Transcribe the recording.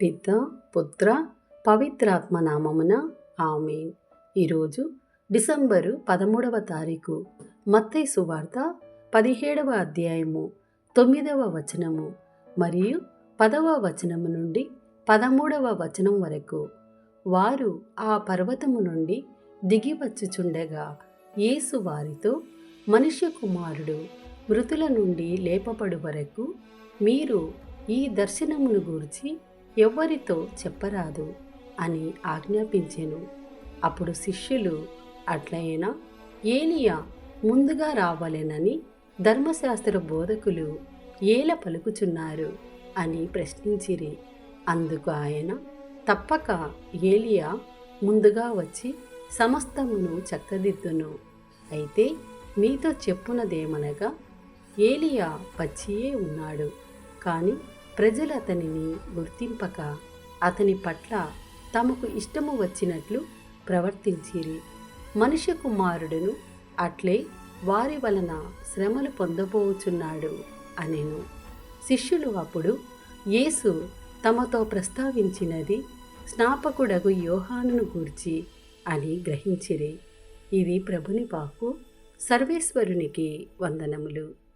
పిత పుత్ర పవిత్రాత్మ నామమున ఆమెన్. ఈరోజు డిసెంబరు పదమూడవ తారీఖు మత్తై సువార్త పదిహేడవ అధ్యాయము తొమ్మిదవ వచనము మరియు పదవ వచనము నుండి పదమూడవ వచనం వరకు. వారు ఆ పర్వతము నుండి దిగి వచ్చుచుండగా యేసు వారితో మనుష్య కుమారుడు మృతుల నుండి లేపబడు వరకు మీరు ఈ దర్శనమును గూర్చి ఎవ్వరితో చెప్పరాదు అని ఆజ్ఞాపించెను. అప్పుడు శిష్యులు అట్లయినా? ఏలియా ముందుగా రావాలెనని ధర్మశాస్త్ర బోధకులు ఏల పలుకుచున్నారు అని ప్రశ్నించిరి. అందుకు ఆయన తప్పక ఏలియా ముందుగా వచ్చి సమస్తమును చక్కదిద్దును. అయితే మీతో చెప్పునదేమనగా ఏలియా వచ్చియే ఉన్నాడు. కానీ ప్రజలు అతనిని గుర్తింపక అతని పట్ల తమకు ఇష్టము వచ్చినట్లు ప్రవర్తించిరి. మనుష్య కుమారుడును అట్లే వారి వలన శ్రమలు పొందబోచున్నాడు అనెను. శిష్యులు అప్పుడు యేసు తమతో ప్రస్తావించినది స్నాపకుడగు యోహానును గూర్చి అని గ్రహించిరి. ఇది ప్రభుని పాకు సర్వేశ్వరునికి వందనములు.